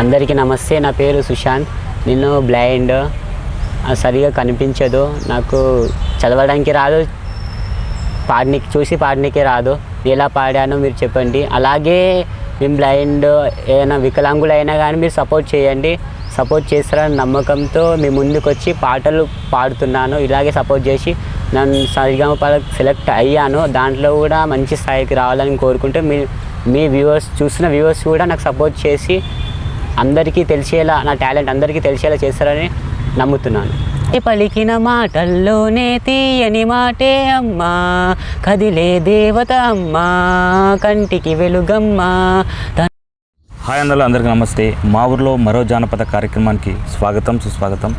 అందరికీ నమస్తే నా పేరు సుశాంత్. నేను బ్లైండ్ సరిగా కనిపించదు. నాకు చదవడానికి రాదు. పాడనికి చూసి పాడడానికి రాదు. ఎలా పాడానో మీరు చెప్పండి. అలాగే మేము బ్లైండ్ ఏదైనా వికలాంగులైనా కానీ మీరు సపోర్ట్ చేయండి. సపోర్ట్ చేస్తారని నమ్మకంతో మీ ముందుకు వచ్చి పాటలు పాడుతున్నాను. ఇలాగే సపోర్ట్ చేసి నన్ను సరిగమ సెలెక్ట్ అయ్యాను. దాంట్లో కూడా మంచి స్థాయికి రావాలని కోరుకుంటూ మీ మీ వ్యూవర్స్ చూసిన వ్యూవర్స్ కూడా నాకు సపోర్ట్ చేసి అందరికీ తెలిసేలా నా టాలెంట్ అందరికీ తెలిసేలా చేస్తారని నమ్ముతున్నాను. ఏ పలికిన మాటల్లోనే తీయని మాటే అమ్మా కదిలే దేవత అమ్మా కంటికి వెలుగమ్మా. హాయ్ అందరూ అందరికీ నమస్తే. మా ఊర్లో మరో జానపద కార్యక్రమానికి స్వాగతం సుస్వాగతం.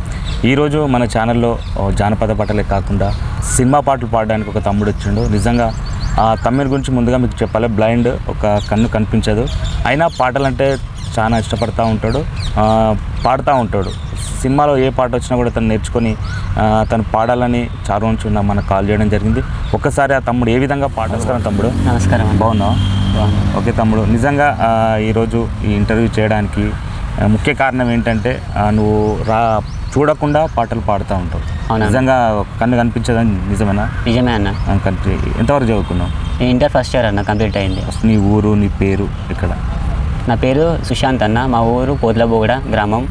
ఈరోజు మన ఛానల్లో జానపద పాటలే కాకుండా సినిమా పాటలు పాడడానికి ఒక తమ్ముడు వచ్చిండు. నిజంగా ఆ తమ్ముడి గురించి ముందుగా మీకు చెప్పాలి. బ్లైండ్ ఒక కన్ను కనిపించదు. అయినా పాటలంటే చాలా ఇష్టపడతా ఉంటాడు. పాడుతూ ఉంటాడు. సినిమాలో ఏ పాట వచ్చినా కూడా తను నేర్చుకొని తను పాడాలని చాలా నుంచి ఉన్న మనకు కాల్ చేయడం జరిగింది. ఒక్కసారి ఆ తమ్ముడు ఏ విధంగా పాట నమస్కారం తమ్ముడు? నమస్కారం. బాగున్నావా? బాగున్నా. ఓకే తమ్ముడు. నిజంగా ఈరోజు ఈ ఇంటర్వ్యూ చేయడానికి ముఖ్య కారణం ఏంటంటే నువ్వు రా చూడకుండా పాటలు పాడుతూ ఉంటావు? నిజంగా కన్ను కనిపించదని నిజమేనా? నిజమే అన్న. ఎంతవరకు చదువుకున్నావు? నేను ఇంటర్ ఫస్ట్ ఇయర్ అన్న కంప్లీట్ అయింది. నీ ఊరు నీ పేరు ఇక్కడ నా పేరు సుశాంత్ అన్న. మా ఊరు పోత్లబోగడ గ్రామం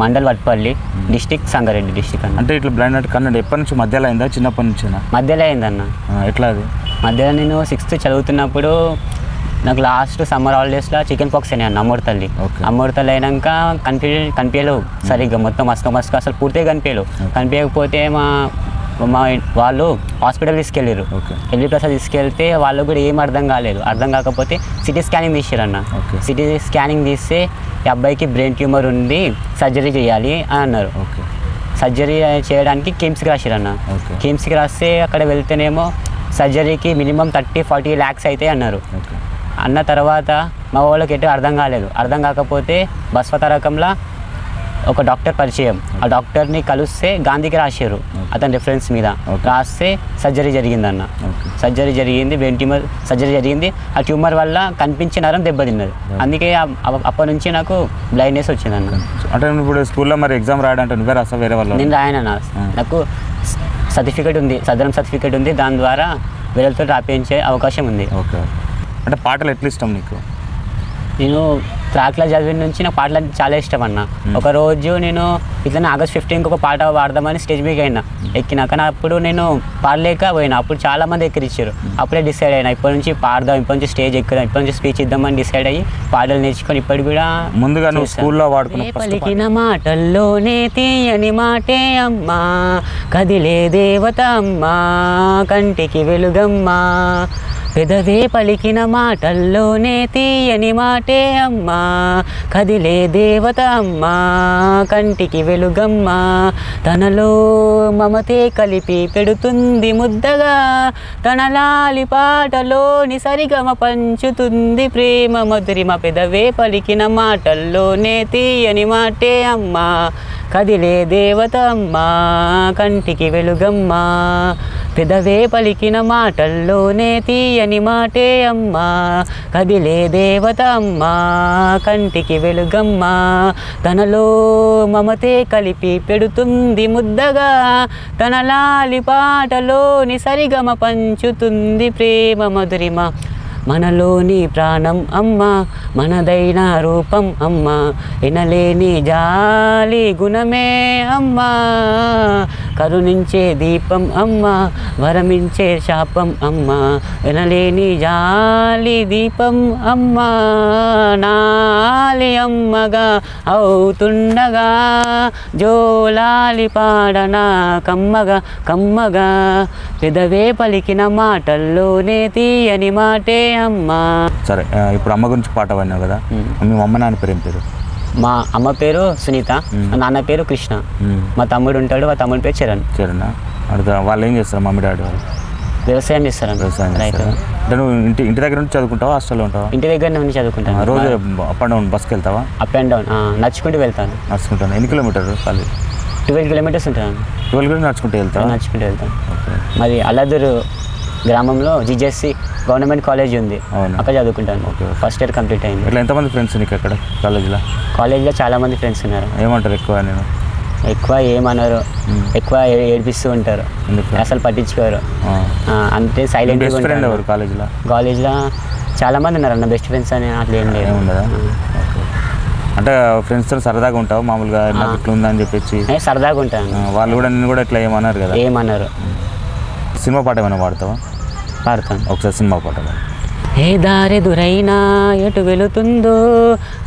మండల్ వట్పల్లి డిస్టిక్ సంగారెడ్డి డిస్టిక్ అన్న. అంటే ఇట్లా బ్లైండ్ అంటే కన్ను ఎప్పటి నుంచి మధ్యలో అయిందా? చిన్నప్పటి నుంచేనా? మధ్యలో అయిందన్న ఎట్లా అది? మధ్యలో నేను సిక్స్త్ చదువుతున్నప్పుడు నాకు లాస్ట్ సమ్మర్ హాలిడేస్లో చికెన్ పాక్స్ అయినాయి అన్న అమ్మోడు తల్లి. అమ్మోడు తల్లి అయినాక కనిపి కనిపించలేవు సరిగ్గా మొత్తం మస్తు మస్తు అసలు పూర్తిగా కనిపించలేవు కనిపించకపోతే మా మా వాళ్ళు హాస్పిటల్ తీసుకెళ్ళారు. ఎల్వి ప్రసాద్ తీసుకెళ్తే వాళ్ళకు కూడా ఏం అర్థం కాలేదు. అర్థం కాకపోతే సిటీ స్కానింగ్ తీసారన్న. సిటీ స్కానింగ్ తీస్తే ఈ అబ్బాయికి బ్రెయిన్ ట్యూమర్ ఉంది సర్జరీ చేయాలి అని అన్నారు. ఓకే. సర్జరీ చేయడానికి కిమ్స్కి రాసిరన్న. కిమ్స్కి రాస్తే అక్కడ వెళ్తేనేమో సర్జరీకి మినిమం థర్టీ ఫార్టీ ల్యాక్స్ అయితే అన్నారు. అన్న తర్వాత మా వాళ్ళకి ఎటు అర్థం కాలేదు. అర్థం కాకపోతే బస్వతరకంలో ఒక డాక్టర్ పరిచయం. ఆ డాక్టర్ని కలిస్తే గాంధీకి రాశారు. అతని రిఫరెన్స్ మీద. రాస్తే సర్జరీ జరిగిందన్న. ఓకే. సర్జరీ జరిగింది బ్రెయిన్ ట్యూమర్ సర్జరీ జరిగింది. ఆ ట్యూమర్ వల్ల కనిపించే నరం దెబ్బతిన్నది అందుకే అప్పటి నుంచి నాకు బ్లైండ్నెస్ వచ్చిందన్న. అంటే నువ్వు ఇప్పుడు స్కూల్లో మరి ఎగ్జామ్ రాయడంటే నువ్వే రాస్తా వేరే వాళ్ళు నేను రాయనన్న. నాకు సర్టిఫికేట్ ఉంది. సదరం సర్టిఫికేట్ ఉంది. దాని ద్వారా వీళ్ళతో రాపించే అవకాశం ఉంది. ఓకే. అంటే పాటలు ఎట్లా ఇష్టం నీకు? నేను ట్రాక్లో చదివిన నుంచి నాకు పాటలు అంటే చాలా ఇష్టం అన్న. ఒక రోజు నేను ఇట్లనే ఆగస్ట్ ఫిఫ్టీన్కి ఒక పాట పాడదామని స్టేజ్ మీద అయినా. ఎక్కినాక నా అప్పుడు నేను పాడలేక పోయినా. అప్పుడు చాలా మంది ఎక్కిరిచ్చారు. అప్పుడే డిసైడ్ అయినా. ఇప్పటి నుంచి పాడదాం ఇప్పటి నుంచి స్టేజ్ ఎక్కుదాం ఇప్పటి నుంచి స్పీచ్ ఇద్దామని డిసైడ్ అయ్యి పాటలు నేర్చుకొని ఇప్పటికి కూడా ముందుగా నువ్వు. స్కూల్లో పలికిన మాటల్లోనే తీయని మాటే అమ్మా. కదిలే దేవత అమ్మా. కంటికి వెలుగమ్మా. పెదవే పలికిన మాటల్లోనే తీయని మాటే అమ్మా. కదిలే దేవత అమ్మా. కంటికి వెలుగమ్మా. తనలో మమతే కలిపి పెడుతుంది ముద్దగా. తన లాలి పాటలోని సరిగమ పంచుతుంది ప్రేమ. మధురిమ పెదవే పలికిన మాటల్లోనే తీయని మాటే అమ్మా. కదిలే దేవతమ్మ కంటికి వెలుగమ్మా. పెదవే పలికిన మాటల్లోనే తీయని మాటే అమ్మా. కదిలే దేవతమ్మ కంటికి వెలుగమ్మా. తనలో మమతే కలిపి పెడుతుంది ముద్దగా. తన లాలి పాటలోని సరిగమ పంచుతుంది ప్రేమ మధురిమ. మనలోని ప్రాణం అమ్మ మనదైన రూపం అమ్మ వినలేని జాలి గుణమే అమ్మ. కరుణించే దీపం అమ్మ వరమించే శాపం అమ్మ వినలేని జాలి దీపం అమ్మ. నాలి అమ్మగా అవుతుండగా జోలాలి పాడనా కమ్మగా కమ్మగా. పెదవే పలికిన మాటల్లోనే తీయని మాటే అమ్మా. సరే ఇప్పుడు అమ్మ గురించి పాట పాడినావు కదా? మీ అమ్మ నాన్న పేరు ఏం పేరు? మా అమ్మ పేరు సునీత మా నాన్న పేరు కృష్ణ. మా తమ్ముడు ఉంటాడు మా తమ్ముడి పేరు చరణ్. సరేనా అడుగుతా వాళ్ళు ఏం చేస్తారు మమ్మీ డాడీ వాళ్ళు? వ్యవసాయం వ్యవసాయం రైతు. చేస్తారా అంటే నువ్వు ఇంటి ఇంటి దగ్గర నుంచి చదువుకుంటావా హాస్టల్లో ఉంటావా? ఇంటి దగ్గర ఆ, చదువుకుంటాను. రోజు అప్ అండ్ డౌన్ బస్కి వెళ్తావా? అప్ అండ్ డౌన్ నడుచుకుంటూ వెళ్తాను. నడుచుకుంటాను. ఎన్ని కిలోమీటర్ కాలేజ్ ట్వెల్వ్ కిలోమీటర్స్ ఉంటాను. ట్వెల్వ్ కిలోమీటర్ నడుచుకుంటూ వెళ్తావా? నడుచుకుంటూ వెళ్తాను. మరి అల్లదూరు గ్రామంలో జిజెస్సి గవర్నమెంట్ కాలేజ్ ఉంది. అవునా? అక్కడ చదువుకుంటాను. Okay, okay. First year complete అయింది. ఇట్లా ఎంతమంది ఫ్రెండ్స్ నీకు అక్కడ కాలేజీలో? కాలేజ్లో చాలా మంది ఫ్రెండ్స్ ఉన్నారు. ఏమంటారు ఎక్కువ నేను? ఎక్కువ ఏమన్నారు. ఎక్కువ ఏ- ఏడిపిస్తూ ఉంటారు. ఎందుకు? అసలు పట్టించుకోరు. ఆ, అంతే సైలెంట్ బెస్ట్ ఫ్రెండ్ ఎవరు కాలేజీలో? కాలేజ్లో చాలా మంది ఉన్నారు అన్న బెస్ట్ ఫ్రెండ్స్ అని అట్లా ఏం లేదు. ఏముండదా? ఓకే. అంటే ఫ్రెండ్స్తో సరదాగా ఉంటావు మామూలుగా నాకు ఇట్లా ఉందని చెప్పేసి? సరదాగా ఉంటాను. వాళ్ళు కూడా నేను కూడా ఇట్లా ఏమన్నారు కదా? ఏమన్నారు సినిమా పాట ఏమైనా పాడతావా? పాడతాను ఒకసారి సినిమా పాట ఏ దారెదురైనా ఎటు వెళుతుందో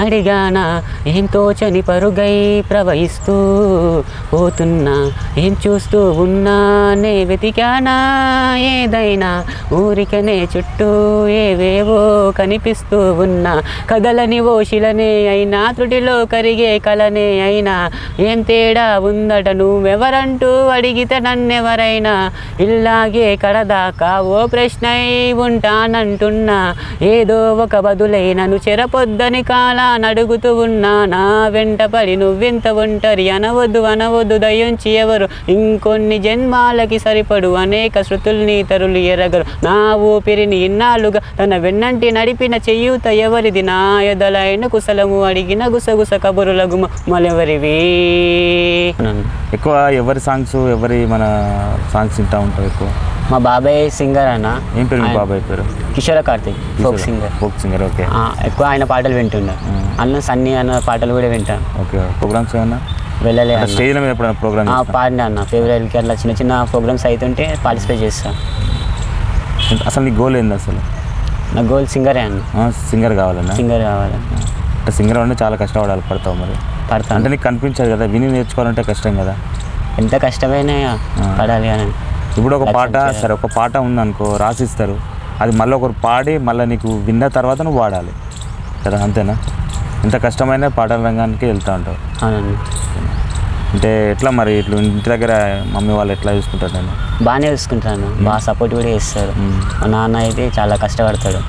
అడిగానా ఏం తోచని పరుగై ప్రవహిస్తూ పోతున్నా ఏం చూస్తూ ఉన్నా నే వెతికానా ఏదైనా ఊరికనే చుట్టూ ఏవేవో కనిపిస్తూ ఉన్నా కదలని ఓశిలనే అయినా త్రుటిలో కరిగే కలనే అయినా ఏం తేడా ఉందట నువ్వెవరంటూ అడిగితే నన్నెవరైనా ఇల్లాగే కడదాకా ఓ ప్రశ్నై ఉంటానంటున్నా. ఏదో ఒక బదులై నన్ను చెరపొద్దని కాలా నడుగుతూ ఉన్నా నా వెంట పడి నువ్వింత ఒంటరి? అనవద్దు అనవద్దు దయించి ఎవరు? ఇంకొన్ని జన్మాలకి సరిపడు అనేక శృతుల్ని తరులు ఎరగరు. నా ఊపిరిని ఇన్నాళ్ళుగా తన వెన్నంటి నడిపిన చెయ్యూత ఎవరిది? నా ఎదలైన కుశలము అడిగిన గుసగుస కబురులగు మలెవరివి? ఎక్కువ ఎవరి సాంగ్స్ ఎవరి మన సాంగ్స్ వింటూ ఉంటారు ఎక్కువ? మా బాబాయ్ సింగర్ అన్న. ఏం పేరు మీ బాబాయ్ పేరు? Kishora Karthik folk singer. Folk singer okay. ఎక్కువ ఆయన పాటలు వింటున్నా. అన్న సన్నీ అన్న పాటలు కూడా వింటాను ఓకే. ప్రోగ్రామ్స్ ఏమన్నా? వెళ్ళలే అంటే. స్టేజ్ల మీద ఎప్పుడైనా ప్రోగ్రామ్ ఆ, పాడినా అన్న. ఫేవరెట్కి అట్లా చిన్న చిన్న ప్రోగ్రామ్స్ అవుతుంటే పార్టిసిపేట్ చేస్తాను అసలు నీ గోల్ ఏంది అసలు? నా గోల్ సింగరే అన్న. సింగర్ కావాలన్నా సింగర్ కావాలి. అంటే సింగర్ అంటే చాలా కష్టపడాలి పడతావు మరి. అంటే పడతాను నీకు కనిపించదు కదా విని నేర్చుకోవాలంటే కష్టం కదా. ఎంత కష్టమైనా పడాలి అని. ఇప్పుడు ఒక పాట. సరే ఒక పాట ఉందనుకో రాసిస్తారు. అది మళ్ళీ ఒకరు పాడి మళ్ళీ నీకు విన్న తర్వాత నువ్వు పాడాలి కదా అంతేనా? ఎంత కష్టమైన పాటల రంగానికి వెళ్తూ ఉంటావు. అంటే ఎట్లా మరి ఇట్లా ఇంటి దగ్గర మమ్మీ వాళ్ళు ఎట్లా చూసుకుంటారు నేను బాగానే చూసుకుంటాను బాగా సపోర్ట్ కూడా చేస్తారు. మా నాన్న అయితే చాలా కష్టపడతాడు.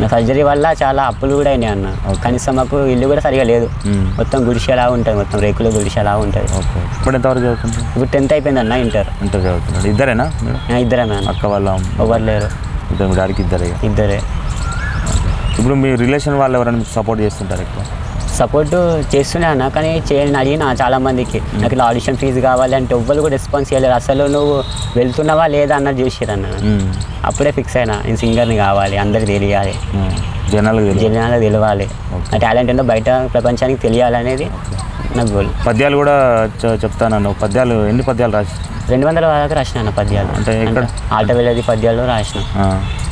నా సర్జరీ వల్ల చాలా అప్పులు కూడా అయినాయి అన్న. కనీసం మాకు ఇల్లు కూడా సరిగా లేదు. మొత్తం గుడిసెలా ఉంటుంది. మొత్తం రేకులు గుడిసెలా ఉంటుంది. ఓకే. ఇప్పుడు ఎంతవరకు చదువుతుంటారు ఇప్పుడు టెన్త్ అయిపోయింది అన్న ఇంటర్. ఇంటర్ చదువుతున్నాడు. ఇద్దరేనా ఇద్దరే మ్యామ్ అక్క వాళ్ళ ఎవరు లేరు. ఇద్దరు డాడీకి ఇద్దరే ఇద్దరే. ఇప్పుడు మీ రిలేషన్ వాళ్ళు ఎవరైనా సపోర్ట్ చేస్తుంటారు ఎక్కువ? సపోర్ట్ చేస్తూనే అన్న కానీ చేయని అడిగిన చాలా మందికి నాకు ఇలా ఆడిషన్ ఫీజు కావాలి అంటే ఎవ్వరు కూడా రెస్పాన్స్ చేయలేరు అసలు నువ్వు వెళ్తున్నావా లేదా అన్నది చూసిరు అన్న మ్మ్. అప్పుడే ఫిక్స్ అయినా నేను సింగర్ని కావాలి అందరికి తెలియాలి. జనాలకు తెలియదు జనాలకు తెలియాలి. నా టాలెంట్ ఏంటో బయట ప్రపంచానికి తెలియాలనేది నా గోల్ పద్యాలు కూడా చె- చెప్తానన్నావు పద్యాలు ఎన్ని పద్యాలు రాసి రెండు వందల వరకు రాసిన అన్న పద్యాలు. అంటే ఎక్కడ? ఆట వెళ్ళది పద్యాలు రాసిన.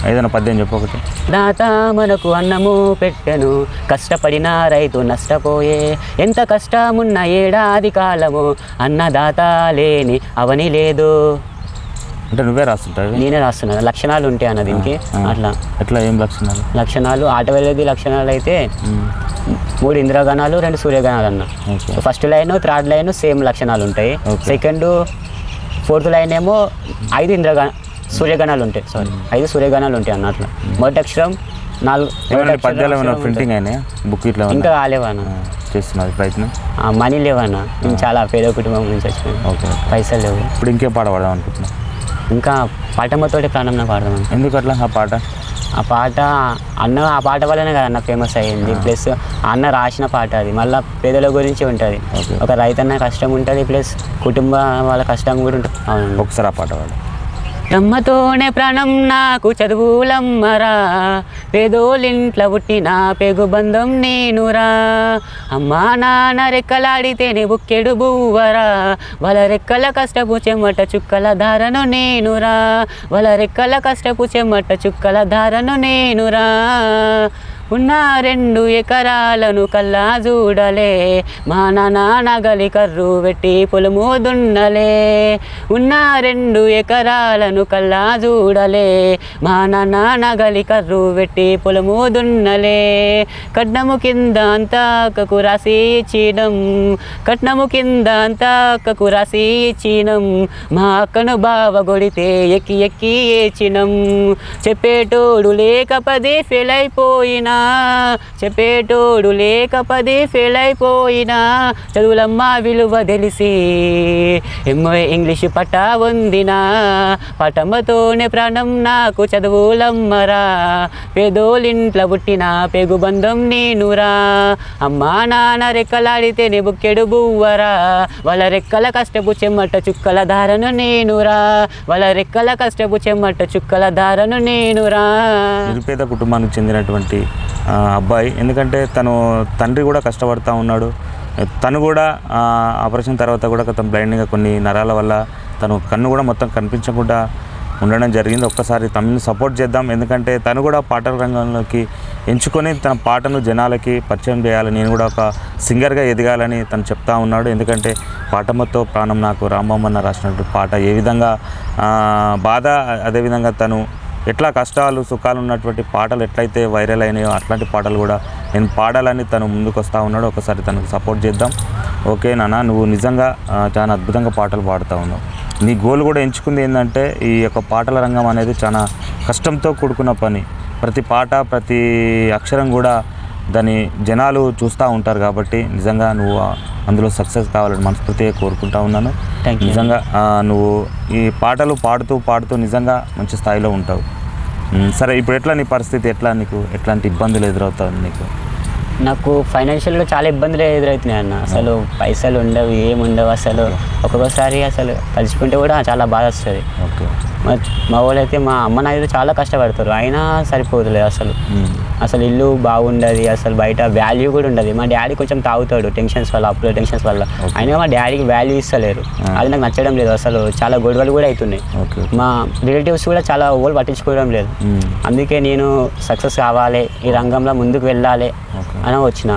ఏదైనా పద్యం చెప్పు ఒకటి. దాత మనకు అన్నము పెట్టెను కష్టపడిన రైతు నష్టపోయే. ఎంత కష్టమున్న ఏడాది కాలము అన్నదాత లేని అవని లేదు. అంటే నువ్వే రాస్తుంటావు? నేనే రాస్తున్నాను. లక్షణాలు ఉంటాయి అన్న దీనికి. అట్లా. ఎట్లా? ఏం లక్షణాలు? లక్షణాలు ఆట వెళ్ళేది లక్షణాలు అయితే. మూడు ఇంద్రగణాలు రెండు సూర్యగణాలు అన్న. First line third line same లక్షణాలు ఉంటాయి. సెకండ్ ఫోర్త్ లైన్ ఏమో ఐదు ఇంద్రగణ సూర్యగణాలు ఉంటాయి. సారీ ఐదు సూర్యగణాలు ఉంటాయి అన్న అట్లా మొదటి అక్షరం నాలుగు పద్యాలు ప్రింటింగ్. అయినాయా? బుక్ ఇట్లా ఇంకా? కాలేవన్న చేస్తున్నారు ప్రయత్నం? మనీ లేవన్న మేము చాలా పేద కుటుంబం నుంచి వచ్చినాం. ఓకే పైసలు లేవు. ఇప్పుడు ఇంకే పాట పాడదాం అనుకుంటున్నా ఇంకా పాటమ్మతోటి ప్రాణం నాకు పాడదాం ఎందుకు అట్లా ఆ పాట? ఆ పాట అన్న ఆ పాట వల్లనే కదా అన్న ఫేమస్ అయ్యింది. ప్లస్ అన్న రాసిన పాట అది. మళ్ళీ పేదల గురించి ఉంటుంది. ఒక రైతన్న కష్టం ఉంటుంది ప్లస్ కుటుంబ వాళ్ళ కష్టం కూడా ఉంటుంది. ఒకసారి ఆ పాట పాడు బ్రహ్మతోనే ప్రాణం నాకు చదువులమ్మరా. పేదోలింట్ల పుట్టిన పెగు బంధం నేనురా. అమ్మా నాన్న రెక్కలాడితేనే బుక్కెడు బువ్వరా. వాళ్ళ రెక్కల కష్టపు చెమట చుక్కల ధారను నేనురా. వాళ్ళ రెక్కల కష్టపు చెమట చుక్కల ధారను నేనురా. ఉన్న రెండు ఎకరాలను కల్లా చూడలే మా నాన్న నగలి కర్రు పెట్టి పొలము దున్నలే. ఉన్న రెండు ఎకరాలను కల్లా చూడలే మా నాన్న నగలి కర్రు పెట్టి పొలము దున్నలే. కట్నము కింద అంతాకకు రాసి ఇచ్చినం కట్నము కింద అంతాకకు రాసి ఇచ్చినం మా అక్కను బావ కొడితే ఎక్కి ఎక్కి ఏచినం చెప్పేటోడు లేకపోతే ఫెయిల్ అయిపోయినా చెప్పేటోడు లేక పది ఫెయిల్ అయిపోయినా చదువులమ్మ విలువ తెలిసి ఎమ్మో ఇంగ్లీషు పట్ట వందినా. పటమ్మతోనే ప్రాణం నాకు చదువులమ్మరా. పేదోలింట్ల పుట్టిన పేగు బంధం నేనురా. అమ్మా నాన్న రెక్కలాడితేనే బుక్కెడు బువ్వరా. వాళ్ళ రెక్కల కష్టపు చెమ్మట చుక్కల ధారను నేనురా. వాళ్ళ రెక్కల కష్టపు చెమ్మట చుక్కల ధారను నేనురా. నిరుపేద కుటుంబానికి చెందినటువంటి అబ్బాయి. ఎందుకంటే తను తండ్రి కూడా కష్టపడతా ఉన్నాడు. తను కూడా ఆపరేషన్ తర్వాత కూడా తను బ్లైండ్గా కొన్ని నరాల వల్ల తను కన్ను కూడా మొత్తం కనిపించకుండా ఉండడం జరిగింది. ఒక్కసారి తమని సపోర్ట్ చేద్దాం. ఎందుకంటే తను కూడా పాటల రంగంలోకి ఎంచుకొని తన పాటను జనాలకి పరిచయం చేయాలి. నేను కూడా ఒక సింగర్గా ఎదగాలని తను చెప్తా ఉన్నాడు. ఎందుకంటే పాటమ్మతో ప్రాణం నాకు రాంబమ్మన్న రాసినటువంటి పాట. ఏ విధంగా బాధ అదేవిధంగా తను ఎట్లా కష్టాలు సుఖాలు ఉన్నటువంటి పాటలు ఎట్లయితే వైరల్ అయినాయో అట్లాంటి పాటలు కూడా నేను పాడాలని తను ముందుకు వస్తూ ఉన్నాడు. ఒకసారి తనకు సపోర్ట్ చేద్దాం. ఓకే నాన్న నువ్వు నిజంగా చాలా అద్భుతంగా పాటలు పాడుతూ ఉన్నావు. నీ గోల్ కూడా ఎంచుకుంది ఏంటంటే ఈ యొక్క పాటల రంగం అనేది చాలా కష్టంతో కూడుకున్న పని. ప్రతి పాట ప్రతి అక్షరం కూడా దాని జనాలు చూస్తూ ఉంటారు కాబట్టి నిజంగా నువ్వు అందులో సక్సెస్ కావాలని మనస్ఫూర్తిగా కోరుకుంటా ఉన్నాను. నిజంగా నువ్వు ఈ పాటలు పాడుతూ పాడుతూ నిజంగా మంచి స్థాయిలో ఉంటావు. సరే ఇప్పుడు ఎట్లా నీ పరిస్థితి? ఎట్లా నీకు? ఎట్లాంటి ఇబ్బందులు ఎదురవుతావు నీకు? నాకు ఫైనాన్షియల్గా చాలా ఇబ్బందులు ఎదురవుతున్నాయి అన్న. అసలు పైసలు ఉండవు ఏమి ఉండవు అసలు. ఒక్కొక్కసారి అసలు తలుచుకుంటే కూడా చాలా బాధ వస్తుంది. ఓకే. మా మా వాళ్ళైతే మా అమ్మ నాయన చాలా కష్టపడతారు. అయినా సరిపోదులేదు అసలు. అసలు ఇల్లు బాగుండదు అసలు బయట వాల్యూ కూడా ఉండదు. మా డాడీ కొంచెం తాగుతాడు టెన్షన్స్ వల్ల అప్పులో టెన్షన్స్ వల్ల. అయినా మా డాడీకి వాల్యూ ఇస్తలేరు. అది నాకు నచ్చడం లేదు. అసలు చాలా గొడవలు కూడా అవుతున్నాయి మా రిలేటివ్స్ కూడా చాలా ఓళ్ళు పట్టించుకోవడం లేదు. మ్, అందుకే నేను సక్సెస్ కావాలి ఈ రంగంలో ముందుకు వెళ్ళాలి అని వచ్చిన.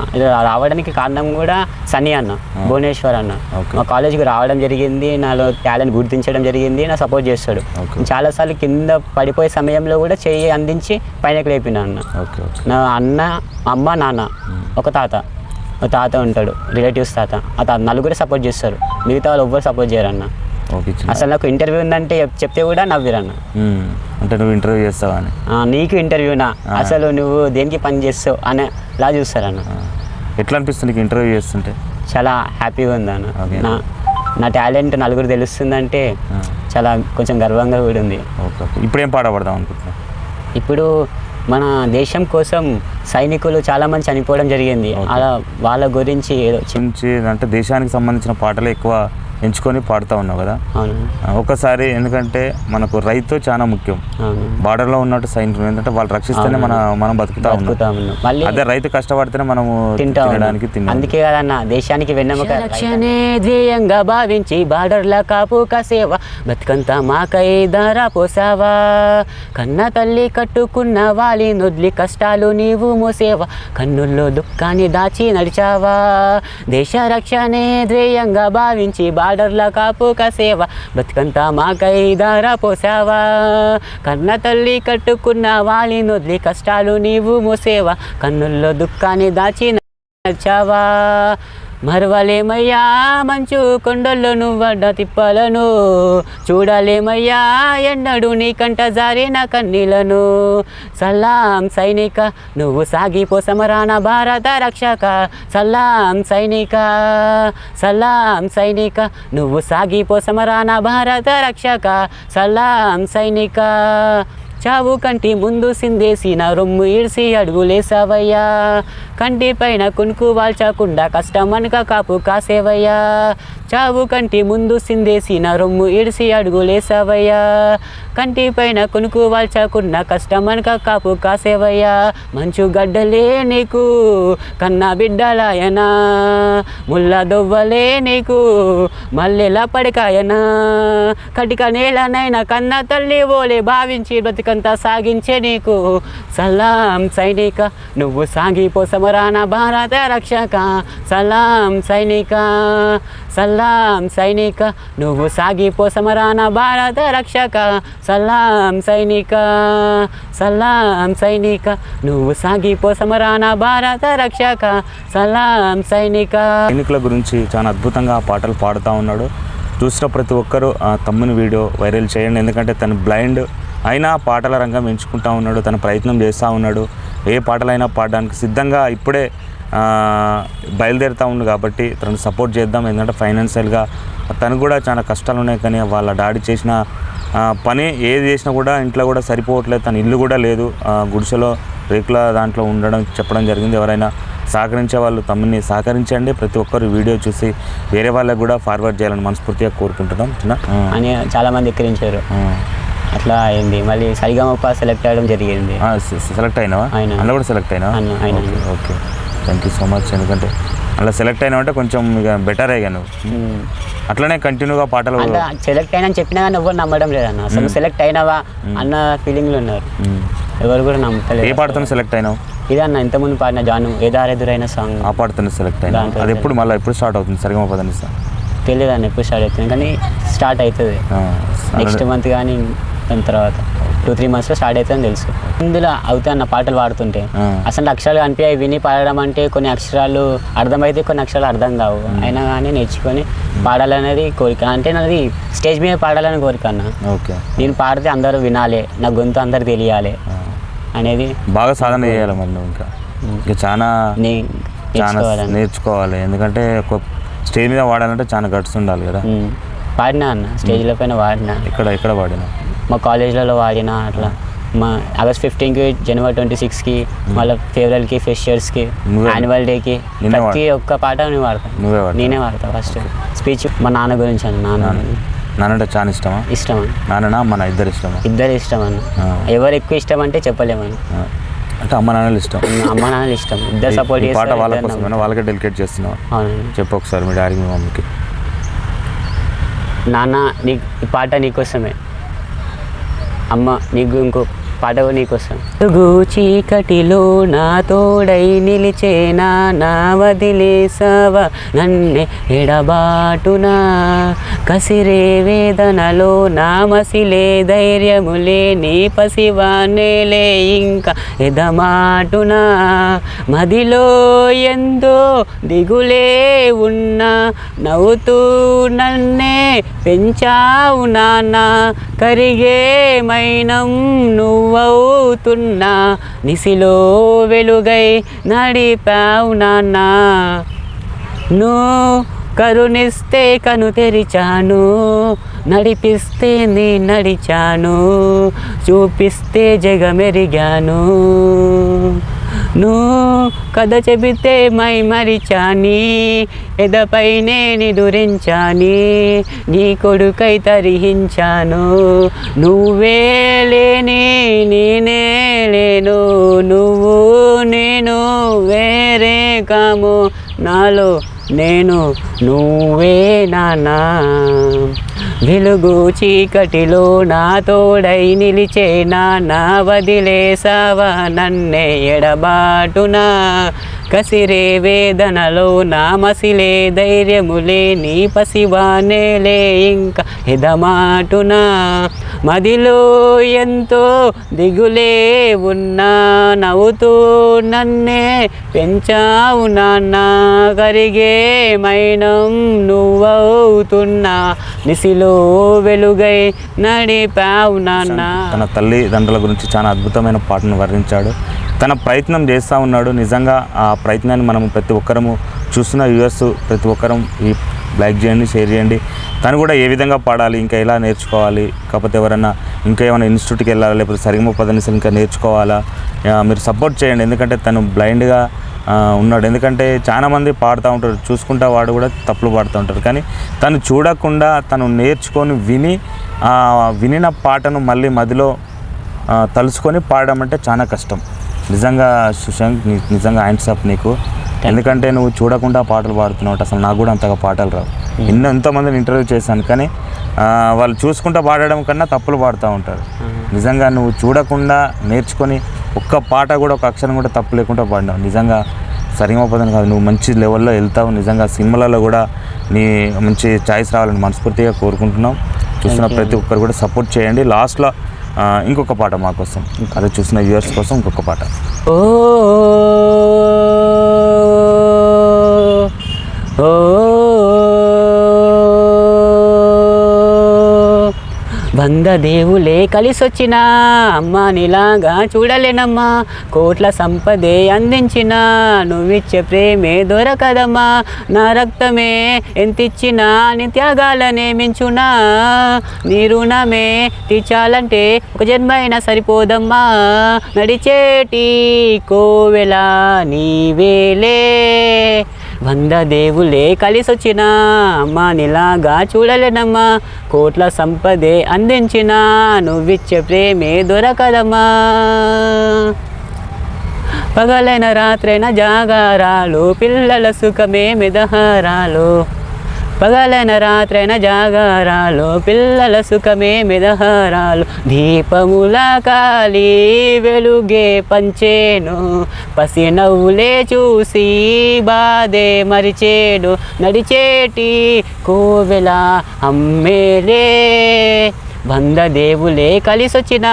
రావడానికి కారణం కూడా సన్నీ అన్న భువనేశ్వర్ అన్న. మా కాలేజీకి రావడం జరిగింది నాలో టాలెంట్ గుర్తించడం జరిగింది నా సపోర్ట్ చేస్తాడు. చాలాసార్లు కింద పడిపోయే సమయంలో కూడా చెయ్యి అందించి పైనకి లేపిన అన్న. నా అన్న అమ్మ నాన్న ఒక తాత. ఒక తాత ఉంటాడు రిలేటివ్స్ తాత. ఆ తాత నలుగురు సపోర్ట్ చేస్తారు. మిగతా వాళ్ళు ఎవ్వరు సపోర్ట్ చేయరు అన్న. ఓకే చిన్న అసలు నాకు ఇంటర్వ్యూ ఉందంటే చెప్- చెప్తే కూడా నవ్విరన్న అంటే నువ్వు ఇంటర్వ్యూ చేస్తావని నీకు ఇంటర్వ్యూనా అసలు నువ్వు దేనికి పని చేస్తావు అనే లా చూస్తారన్న ఎట్లా అనిపిస్తుంది నీకు ఇంటర్వ్యూ చేస్తుంటే? చాలా హ్యాపీగా ఉంది అన్న. నా నా టాలెంట్ నలుగురు తెలుస్తుందంటే చాలా కొంచెం గర్వంగా కూడా ఉంది ఇప్పుడు ఏం పాట పాడదాం అనుకుంటున్నావు? ఇప్పుడు మన దేశం కోసం సైనికులు చాలా మంది చనిపోవడం జరిగింది. అలా వాళ్ళ గురించి అంటే దేశానికి సంబంధించిన పాటలే ఎక్కువ ఎంచుకొని పాడుతూ ఉన్నావు కదా? ఒకసారి ఎందుకంటే మనకు రైతు చాలా ముఖ్యం. అవును. బార్డర్లో ఉన్నట్టు సైనికులు ఎందుకంటే వాళ్ళు రక్షిస్తేనే మన మనం బతుకుతా ఉన్నాం. అదే రైతు కష్టపడితేనే మనము. తినడానికి తిన్నాం. అందుకే కదన్న దేశానికి వెన్నెముక రక్షణే ధ్యేయంగా భావించి బార్డర్ల కాపు కాసేవా బతుకంతా మాకై ధర పోసావా. కన్న తల్లి కట్టుకున్న వాలి నొద్లి కష్టాలు నీవు మోసేవా. కన్నుల్లో దుఃఖాన్ని దాచి నడిచావా. దేశ రక్షణే ధ్యేయంగా భావించి బార్డర్ల కాపు కాసేవా. మా మాకై ధర పోసావా? కన్న తల్లి కట్టుకున్న వాలి నొద్లి కష్టాలు నీవు మోసేవా? కన్నుల్లో దుఃఖాన్ని దాచి నచ్చావా మరవలేమయ్యా మంచు కొండల్లో నువ్వడ్డ తిప్పలను. చూడలేమయ్యా ఎన్నడు నీ కంట జారిన కన్నీలను సల్లాం సైనిక నువ్వు సాగిపో సమరాన భారత రక్షక. సల్లాం సైనిక సల్లాం సైనిక నువ్వు సాగిపో సమరాన భారత రక్షక. సల్లాం సైనిక. చావు కంటి ముందు సిందేసిన రొమ్ము ఇడిసి అడుగులేసావయ్యా కంటి పైన కునుకు వాల్చకుండా కష్టమనక కాపు కాసేవయ్యా. చావు కంటి ముందు సిందేసిన రొమ్ము ఇడిసి అడుగులేసావయ్యా కంటి పైన కునుకు వాల్చకుండా కష్టమనక కాపు కాసేవయ్యా. మంచు గడ్డలే నీకు కన్నా బిడ్డలాయనా. ముళ్ళ దొవ్వలే నీకు మల్లెల పడకాయనా. కటిక నేలనైనా కన్న తల్లి ఓలే భావించి బ్రతికంతా సాగించే నీకు. సలాం సైనిక నువ్వు సాగిపో సమరాన భారత రక్షక. సలాం సైనిక సలాం సైనిక నువ్వు సాగిపో సమరాన భారత రక్షక. సలాం సైనిక సలాం సైనిక. నువ్వు సాగిపో సమరాన భారత రక్షక. సలాం సైనిక. సైనికుల గురించి చాలా అద్భుతంగా ఆ పాటలు పాడుతూ ఉన్నాడు. చూసిన ప్రతి ఒక్కరూ ఆ తమ్ముని వీడియో వైరల్ చేయండి. ఎందుకంటే తను బ్లైండ్ అయినా పాటల రంగం ఎంచుకుంటా ఉన్నాడు తన ప్రయత్నం చేస్తూ ఉన్నాడు. ఏ పాటలైనా పాడడానికి సిద్ధంగా ఇప్పుడే బయలుదేరుతూ బయలుదేరుతా ఉంది కాబట్టి తనను సపోర్ట్ చేద్దాం. ఎందుకంటే ఫైనాన్షియల్గా తను కూడా చాలా కష్టాలు ఉన్నాయి కానీ వాళ్ళ డాడీ చేసిన పని ఏది చేసినా కూడా ఇంట్లో కూడా సరిపోవట్లేదు తన ఇల్లు కూడా లేదు. గుడిసెలో రేకుల దాంట్లో ఉండడం చెప్పడం జరిగింది. ఎవరైనా సహకరించే వాళ్ళు తమ్ముని సహకరించండి. ప్రతి ఒక్కరు వీడియో చూసి వేరే వాళ్ళకి కూడా ఫార్వర్డ్ చేయాలని మనస్ఫూర్తిగా కోరుకుంటున్నాం. అని చాలామంది ఎక్కిరించారు. అట్లా అయింది. మళ్ళీ సరిగమప్ప సెలెక్ట్ అవ్వడం జరిగింది. సెలెక్ట్ అయినావా? అయినా. అందులో కూడా సెలెక్ట్ అయినా, okay thank you so much ఎందుకంటే అలా సెలెక్ట్ అయినా అంటే కొంచెం ఇక బెటర్ అయ్యా నువ్వు. అట్లనే కంటిన్యూగా పాటలు సెలెక్ట్ అయినా చెప్పినా కానీ ఎవరు నమ్మడం లేదన్న. అసలు సెలెక్ట్ అయినావా అన్న ఫీలింగ్లో ఉన్నారు. ఎవరు కూడా ఏ నమ్మలేదు పాటతో సెలెక్ట్ అయినావు? ఇదే అన్న ఇంతకుముందు పాడిన జాను ఏదారెదురైన సాంగ్ ఆ పాటతో సెలెక్ట్ అయినా అది ఎప్పుడు మళ్ళీ ఎప్పుడు స్టార్ట్ అవుతుంది? సరిగా పదనిస్తా తెలియదు అన్న ఎప్పుడు స్టార్ట్ అవుతుంది? కానీ స్టార్ట్ అవుతుంది. నెక్స్ట్ మంత్ కానీ దాని తర్వాత టూ త్రీ మంత్స్లో స్టార్ట్ అవుతుందని తెలుసు. ఇందులో అవుతాయి అన్న పాటలు పాడుతుంటే. అసలు అక్షరాలు కనిపించాయి విని పాడడం అంటే కొన్ని అక్షరాలు అర్థమైతే కొన్ని అక్షరాలు అర్థం కావు. అయినా కానీ నేర్చుకొని పాడాలనేది కోరిక. అంటే నాది స్టేజ్ మీద పాడాలని కోరిక అన్న. ఓకే. నేను పాడితే అందరూ వినాలి నా గొంతు అందరు తెలియాలి అనేది బాగా సాధన చేయాలి నువ్వు ఇంకా. ఇంకా చాలా నే చాలా నేర్చుకోవాలి ఎందుకంటే స్టేజ్ మీద వాడాలంటే చాలా గట్స్ ఉండాలి కదా. పాడినా అన్న? స్టేజ్ల పైన వాడినా ఇక్కడ ఎక్కడ వాడినా మా కాలేజ్లలో వాడినా అట్లా. మా ఆగస్ట్ ఫిఫ్టీన్కి జనవరి ట్వంటీ సిక్స్కి మళ్ళీ ఫేవరల్కి ఫ్రెషర్స్కి యాన్యువల్ డేకి నిన్నే ప్రతి ఒక్క పాట నేను వాడతాను. నేనే వాడతా ఫస్ట్. స్పీచ్ మా నాన్న గురించి అన్న నాన్న. నానంటే చాలా ఇష్టమా? ఇష్టం అన్న నాన్న మన ఇద్దరు ఇష్టమా? ఇద్దరు ఇష్టం అన్న. ఎవరు ఎక్కువ ఇష్టం అంటే చెప్పలేమన్న ఆ. అంటే అమ్మ నాన్నలు ఇష్టం. అమ్మ నాన్నలు ఇష్టం. ఇద్దరు సపోర్ట్ ఈ పాట వాళ్ళ కోసమైనా? వాళ్ళకే డెలికేట్ చేస్తున్నావు? చెప్పు ఒకసారి మీ డాడీకి మీ మమ్మీకి. నాన్న నీ ఈ పాట నీకోసమే అమ్మ నీకు ఇంకో పాట నీకోసం. గు చీకటిలో నా తోడై నిలిచేనా నా వదిలేసావా నన్నే ఎడబాటునా కసిరే వేదనలో నా మసిలే ధైర్యములే నీ పసివానేలే ఇంకా ఎదమాటునా మదిలో ఎంతో దిగులే ఉన్నా నవ్వుతూ నన్నే పెంచావు నాన్న. కరిగే మైనం నువ్వవుతున్నా నిసిలో వెలుగై నడిపావు నాన్న. నువ్వు కరుణిస్తే కను తెరిచాను నడిపిస్తే నీ నడిచాను చూపిస్తే జగమెరిగాను. నువ్వు కథ చెబితే మై మరిచాని ఎదపైనే నిదురించాని నీ కొడుకై తరిహించాను. నువ్వే లేని నేనే లేను నువ్వు నేను వేరే కాము. నాలో నేను నువ్వే నానా. వెలుగు చీకటిలో నా తోడై నిలిచే నా వదిలేసావా నన్నే ఎడబాటునా? కసిరే వేదనలో నా మసిలే ధైర్యములే నీ పసివానేలే ఇంకా ఎదమాటునా. మదిలో ఎంతో దిగులే ఉన్నా నవ్వుతూ నన్నే పెంచావు నాన్న. కరిగే మైనం నువ్వవుతున్నా నిసిలో వెలుగై నడిపావు నాన్న. తన తల్లిదండ్రుల గురించి చాలా అద్భుతమైన పాటను వర్ణించాడు. తన ప్రయత్నం చేస్తూ ఉన్నాడు. నిజంగా ఆ ప్రయత్నాన్ని మనం ప్రతి ఒక్కరము చూస్తున్న వ్యూవర్స్ ప్రతి ఒక్కరం ఈ లైక్ చేయండి షేర్ చేయండి. తను కూడా ఏ విధంగా పాడాలి ఇంకా ఎలా నేర్చుకోవాలి? కాకపోతే ఎవరైనా ఇంకా ఏమైనా ఇన్స్టిట్యూట్కి వెళ్ళాలా? లేకపోతే సరిగమ పదనిసలు ఇంకా నేర్చుకోవాలా? మీరు సపోర్ట్ చేయండి. ఎందుకంటే తను బ్లైండ్గా ఉన్నాడు. ఎందుకంటే చాలామంది పాడుతూ ఉంటారు. చూసుకుంటా వాడు కూడా తప్పులు పాడుతూ ఉంటారు. కానీ తను చూడకుండా తను నేర్చుకొని విని వినిన పాటను మళ్ళీ మదిలో తలుసుకొని తలుచుకొని పాడడం అంటే చాలా కష్టం. నిజంగా సుశాంత్ నీ- నిజంగా హ్యాండ్స్ అప్ నీకు. ఎందుకంటే నువ్వు చూడకుండా పాటలు పాడుతున్నావు అసలు నాకు కూడా అంతగా పాటలు రావు. ఎన్నో ఎంతోమందిని ఇంటర్వ్యూ చేశాను కానీ వాళ్ళు చూసుకుంటా పాడడం కన్నా తప్పులు పాడుతూ ఉంటారు. నిజంగా నువ్వు చూడకుండా నేర్చుకొని ఒక్క పాట కూడా ఒక అక్షరం కూడా తప్పు లేకుండా పాడినావు. నిజంగా సరిగమపదని కాదు. నువ్వు మంచి లెవెల్లో వెళ్తావు. నిజంగా సినిమాలలో కూడా నీ మంచి ఛాయిస్ రావాలని మనస్ఫూర్తిగా కోరుకుంటున్నాం. చూస్తున్న ప్రతి ఒక్కరు కూడా సపోర్ట్ చేయండి లాస్ట్లో ఇంకొక పాట మా కోసం అదే చూసిన వ్యూవర్స్ కోసం ఇంకొక పాట ఓ వంద బంధదేవులే కలిసొచ్చిన అమ్మ నీలాగా చూడలేనమ్మా. కోట్ల సంపదే అందించిన నువ్విచ్చే ప్రేమే దొరకదమ్మా. నా రక్తమే ఎంతిచ్చినా నీ త్యాగాలనే మించునా. నీ రుణమే తీర్చాలంటే ఒక జన్మ అయినా సరిపోదమ్మా. నడిచేటి కోవెల నీవేలే వంద దేవులే కలిసొచ్చిన అమ్మా నీలాగా చూడలేనమ్మా. కోట్ల సంపదే అందించిన నువ్విచ్చే ప్రేమే దొరకదమ్మా. పగలైన రాత్రైన జాగారాలు పిల్లల సుఖమే మిదహారాలు. పగలైన రాత్రైన జాగారాలు పిల్లల సుఖమే మిదహారాలు దీపముల కాలి వెలుగే పంచేను. పసి నవ్వులే చూసి బాధే మరిచేడు నడిచేటి కోవెల అమ్మేలే. వంద దేవులే కలిసొచ్చిన.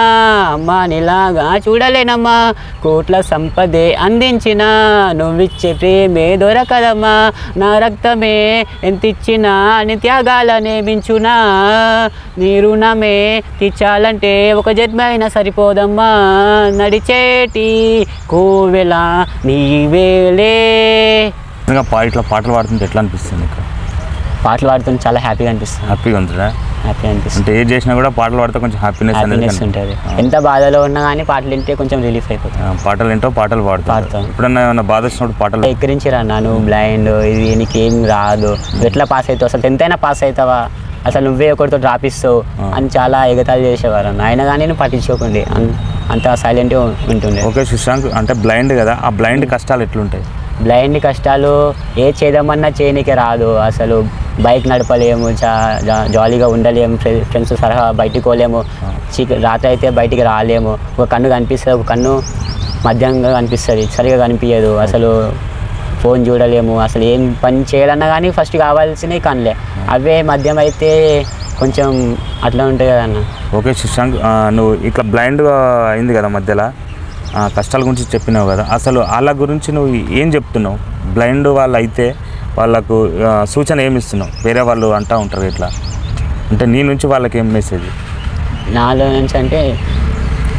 అమ్మా నీలాగా చూడలేనమ్మా. కోట్ల సంపదే అందించిన. నువ్విచ్చే ప్రేమే దొరకదమ్మా. నా రక్తమే ఎంతిచ్చినా నీ త్యాగాలనే మించునా. నీ రుణమే తీర్చాలంటే ఒక జన్మ అయినా సరిపోదమ్మా. నడిచేటి కోవెల నీవేలే పా ఇట్లా పాటలు పాడుతుంటే ఎట్లా అనిపిస్తుంది పాటలు పాడుతుంటే చాలా హ్యాపీగా అనిపిస్తుంది. హ్యాపీగా ఉంటుందా హ్యాపీగా అనిపిస్తుంది. అంటే ఏది చేసినా కూడా పాటలు పాడితే కొంచెం హ్యాపీనెస్ హ్యాపీనెస్ ఉంటుంది. ఎంత బాధలో ఉన్నా కానీ పాటలు వింటే కొంచెం రిలీఫ్ అయిపోతుంది. పాటలు ఏంటో పాటలు పాడుతాం. ఎప్పుడన్నా ఏమన్నా బాధ వచ్చినప్పుడు పాటలు ఎక్కరించిరా నువ్వు బ్లైండ్ ఇది నీకేం రాదు. ఎట్లా పాస్ అవుతావు? అసలు టెన్త్ అయినా పాస్ అవుతావా? అసలు నువ్వే ఒకరితో డ్రాప్ ఇస్తావు. ఆ. అని చాలా ఎగతాళి చేసేవారు. అన్న అయినా కానీ నేను పట్టించుకోకండి. అంత సైలెంట్గా ఉంటుండే. ఓకే సుశాంక్ అంటే బ్లైండ్ కదా. ఆ బ్లైండ్ కష్టాలు ఎట్లుంటాయి? బ్లైండ్ కష్టాలు ఏ చేద్దామన్నా చేయనీకి రాదు. అసలు బైక్ నడపలేము చా జా- జాలీగా ఉండలేము ఫ్రెండ్స్ సరహా బయటికి పోలేము చీక రాత్రి అయితే బయటికి రాలేము. ఒక కన్ను కనిపిస్తుంది ఒక కన్ను మధ్యంగా కనిపిస్తుంది సరిగా కనిపించదు అసలు ఫోన్ చూడలేము. అసలు ఏం పని చేయాలన్నా కానీ ఫస్ట్ కావాల్సినవి కనులే. అవే మద్యం అయితే కొంచెం అట్లా ఉంటాయి కదన్న. ఓకే సుశాంక్ నువ్వు ఇట్లా బ్లైండ్గా అయింది కదా మధ్యలో? కష్టాల గురించి చెప్పినావు కదా. అసలు వాళ్ళ గురించి నువ్వు ఏం చెప్తున్నావు? బ్లైండ్ వాళ్ళు అయితే వాళ్ళకు సూచన ఏమి ఇస్తున్నావు? వేరే వాళ్ళు అంటూ ఉంటారు ఇట్లా. అంటే నీ నుంచి వాళ్ళకి ఏం మెసేజ్ నాలో నుంచి అంటే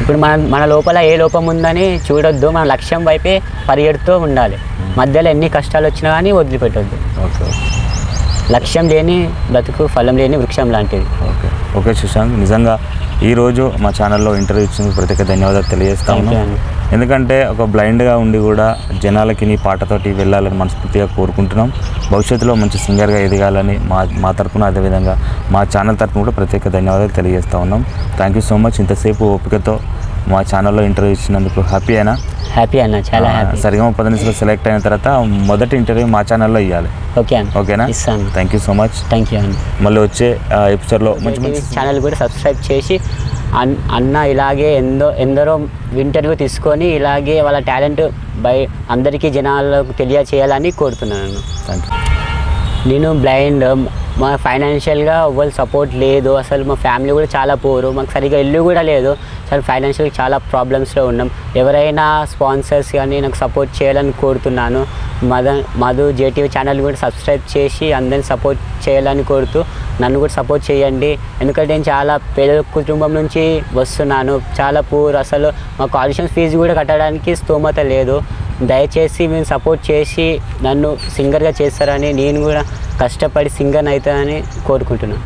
ఇప్పుడు మన మన లోపల ఏ లోపం ఉందని చూడొద్దు. మన లక్ష్యం వైపే పరిగెడుతూ ఉండాలి. మధ్యలో ఎన్ని కష్టాలు వచ్చినా కానీ వదిలిపెట్టొద్దు. ఓకే లక్ష్యం లేని బ్రతుకు ఫలం లేని వృక్షం లాంటిది. ఓకే ఓకే సుశాంక్ నిజంగా ఈరోజు మా ఛానల్లో ఇంటర్వ్యూ ఇచ్చినందుకు ప్రత్యేక ధన్యవాదాలు తెలియజేస్తా Thank you ఉన్నాను అండి. ఎందుకంటే ఒక బ్లైండ్గా ఉండి కూడా జనాలకి నీ పాటతోటి వెళ్ళాలని మనస్ఫూర్తిగా కోరుకుంటున్నాం. భవిష్యత్తులో మంచి సింగర్గా ఎదగాలని మా మా తరపున అదేవిధంగా మా ఛానల్ తరపున కూడా ప్రత్యేక ధన్యవాదాలు తెలియజేస్తా ఉన్నాం. థ్యాంక్ యూ సో మచ్ ఇంతసేపు ఓపికతో మా ఛానల్లో ఇంటర్వ్యూ ఇచ్చినందుకు హ్యాపీ అయినా. హ్యాపీ అన్న చాలా హ్యాపీ సరిగమ పదనిసలో సెలెక్ట్ అయిన తర్వాత మొదటి ఇంటర్వ్యూ మా ఛానల్లో ఇవ్వాలి ఓకే అన్న. ఓకేనా ఇస్తాను thank you so much thank you అండి మళ్ళీ వచ్చే ఎపిసోడ్లో మంచి మంచి ఛానల్ కూడా సబ్స్క్రైబ్ చేసి అన్ అన్న ఇలాగే ఎందో ఎందరో ఇంటర్వ్యూ తీసుకొని ఇలాగే వాళ్ళ టాలెంట్ బై అందరికీ జనాలకు తెలియచేయాలని కోరుతున్నాను నేను బ్లైండ్ మా ఫైనాన్షియల్గా ఎవరు సపోర్ట్ లేదు. అసలు మా ఫ్యామిలీ కూడా చాలా పోరు మాకు సరిగ్గా ఇల్లు కూడా లేదు. అసలు ఫైనాన్షియల్ చాలా ప్రాబ్లమ్స్లో ఉన్నాం. ఎవరైనా స్పాన్సర్స్ కానీ నాకు సపోర్ట్ చేయాలని కోరుతున్నాను. మద మధు జేటీవీ ఛానల్ కూడా సబ్స్క్రైబ్ చేసి అందరిని సపోర్ట్ చేయాలని కోరుతూ నన్ను కూడా సపోర్ట్ చేయండి. ఎందుకంటే నేను చాలా పేద కుటుంబం నుంచి వస్తున్నాను. చాలా పూర్ అసలు మా కాలేజ్ ఫీజు కూడా కట్టడానికి స్తోమత లేదు. దయచేసి మేము సపోర్ట్ చేసి నన్ను సింగర్గా చేస్తారని నేను కూడా కష్టపడి సింగర్ అవుతానని కోరుకుంటున్నాను.